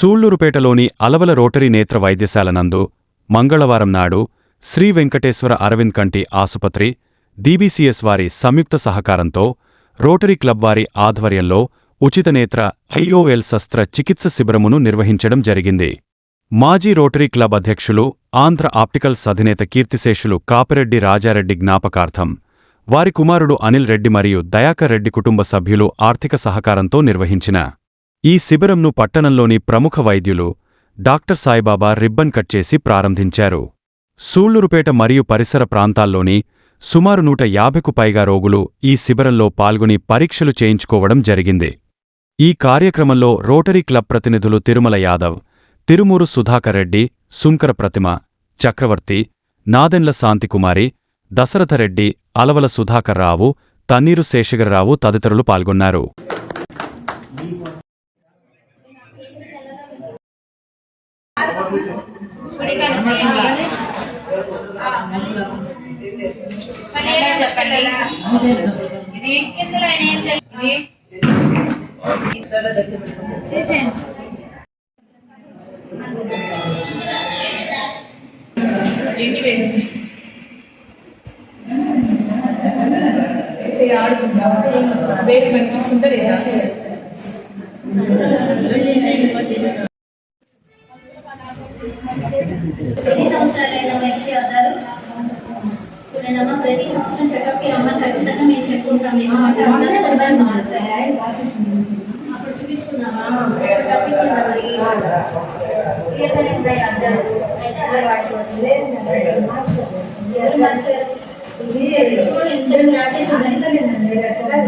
సూళ్ళూరుపేటలోని Alavala rotary నేత్ర వైద్యశాల నందు మంగళవారం నాడు శ్రీ వెంకటేశ్వర అరవింద్ కంటి ఆసుపత్రి డీబీసీఎస్ వారి సంయుక్త సహకారంతో రోటరీ క్లబ్ వారి ఆధ్వర్యంలో ఉచిత నేత్ర ఐఓఎల్ శస్త్ర చికిత్స శిబిరమును నిర్వహించడం జరిగింది. మాజీ రోటరీ క్లబ్ అధ్యక్షులు ఆంధ్ర ఆప్టికల్స్ అధినేత కీర్తిశేషులు కాపిరెడ్డి రాజారెడ్డి జ్ఞాపకార్థం వారి కుమారుడు అనిల్ రెడ్డి మరియు దయాకర్ రెడ్డి కుటుంబ సభ్యులు ఆర్థిక సహకారంతో నిర్వహించిన ఈ శిబిరంను పట్టణంలోని ప్రముఖ వైద్యులు డాక్టర్ సాయిబాబా రిబ్బన్ కట్ చేసి ప్రారంభించారు. సూళ్ళూరుపేట మరియు పరిసర ప్రాంతాల్లోని సుమారు నూట యాభైకు పైగా రోగులు ఈ శిబిరంలో పాల్గొని పరీక్షలు చేయించుకోవడం జరిగింది. ఈ కార్యక్రమంలో రోటరీ క్లబ్ ప్రతినిధులు తిరుమల యాదవ్ తిరుమూరు సుధాకర్ రెడ్డి సుంకర ప్రతిమ చక్రవర్తి నాదెండ్ల శాంతికుమారి దశరథరెడ్డి అలవల సుధాకర్రావు తన్నీరు శేషగర్రావు తదితరులు పాల్గొన్నారు. చెప్పండి ఇది ఇందులో ఏం తెలుసు? ఇది చేసేయండి. ఏంటి వేయండి. ఆడుకుంటా లేదా చూడండమ్మా ప్రతి సంవత్సరం చెకప్కి రమ్మని ఖచ్చితంగా మేము చెప్పుకుంటాం ఎందుకంటే అర్థాలు నెంబర్ మారుతాయి అప్పుడు చూపించుకున్నావా తప్పించిందా మరి ఈతనే ఉంటాయి అద్దాలు అయితే అదే వాడుకోవచ్చు ఎవరు మంచిగా చూడు ఎంత ప్రాక్టీస్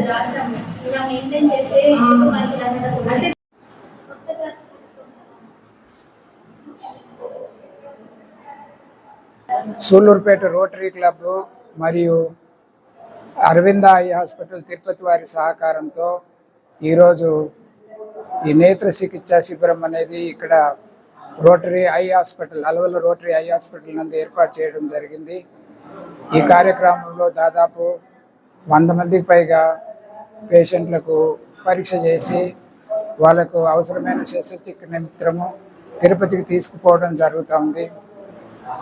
రాస్తాము ఇలా మెయింటైన్ చేస్తే ఎందుకు మనకి సూళ్ళూరుపేట రోటరీ క్లబ్ మరియు అరవింద ఐ హాస్పిటల్ తిరుపతి వారి సహకారంతో ఈరోజు ఈ నేత్ర చికిత్సా శిబిరం అనేది ఇక్కడ rotary eye hospital Alavala rotary eye hospital నందు ఏర్పాటు చేయడం జరిగింది. ఈ కార్యక్రమంలో దాదాపు వంద మందికి పైగా పేషెంట్లకు పరీక్ష చేసి వాళ్ళకు అవసరమైన శస్త్రచికిత్స నిమిత్తము తిరుపతికి తీసుకుపోవడం జరుగుతుంది.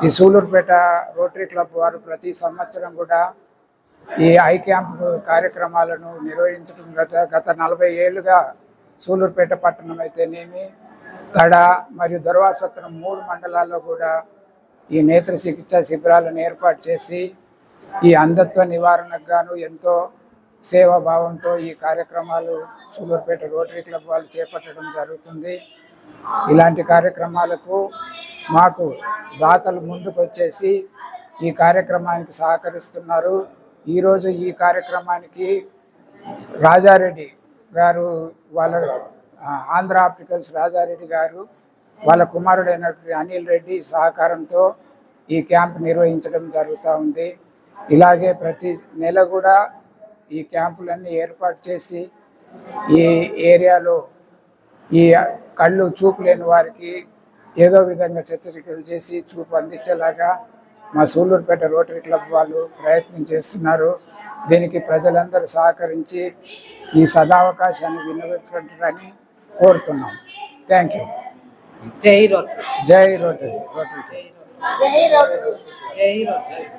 ఈ సూలూరుపేట రోటరీ క్లబ్ వారు ప్రతి సంవత్సరం కూడా ఈ ఐ క్యాంప్ కార్యక్రమాలను నిర్వహించడం గత గత నలభై ఏళ్ళుగా సూలూరుపేట పట్టణం అయితేనేమి తడ మరియు దర్వాసత్రం మూడు మండలాల్లో కూడా ఈ నేత్ర చికిత్సా శిబిరాలను ఏర్పాటు చేసి ఈ అంధత్వ నివారణకు గాను ఎంతో సేవాభావంతో ఈ కార్యక్రమాలు సూలూరుపేట రోటరీ క్లబ్ వాళ్ళు చేపట్టడం జరుగుతుంది. ఇలాంటి కార్యక్రమాలకు మాకు దాతలు ముందుకు వచ్చేసి ఈ కార్యక్రమానికి సహకరిస్తున్నారు. ఈరోజు ఈ కార్యక్రమానికి రాజారెడ్డి గారు వాళ్ళ ఆంధ్ర ఆప్టికల్స్ రాజారెడ్డి గారు వాళ్ళ కుమారుడైనటువంటి అనిల్ రెడ్డి సహకారంతో ఈ క్యాంప్ నిర్వహించడం జరుగుతూ ఉంది. ఇలాగే ప్రతి నెల కూడా ఈ క్యాంపులన్నీ ఏర్పాటు చేసి ఈ ఏరియాలో ఈ కళ్ళు చూపు లేని వారికి ఏదో విధంగా చిత్రీకరణ చేసి చూపు అందించేలాగా మా సూళ్ళూరుపేట రోటరీ క్లబ్ వాళ్ళు ప్రయత్నం చేస్తున్నారు. దీనికి ప్రజలందరూ సహకరించి ఈ సదావకాశాన్ని వినియోగించుకుంటారని కోరుతున్నాం. థ్యాంక్ యూ జై రోడ్ జై రోటరీ రోటరీ. జై రోడ్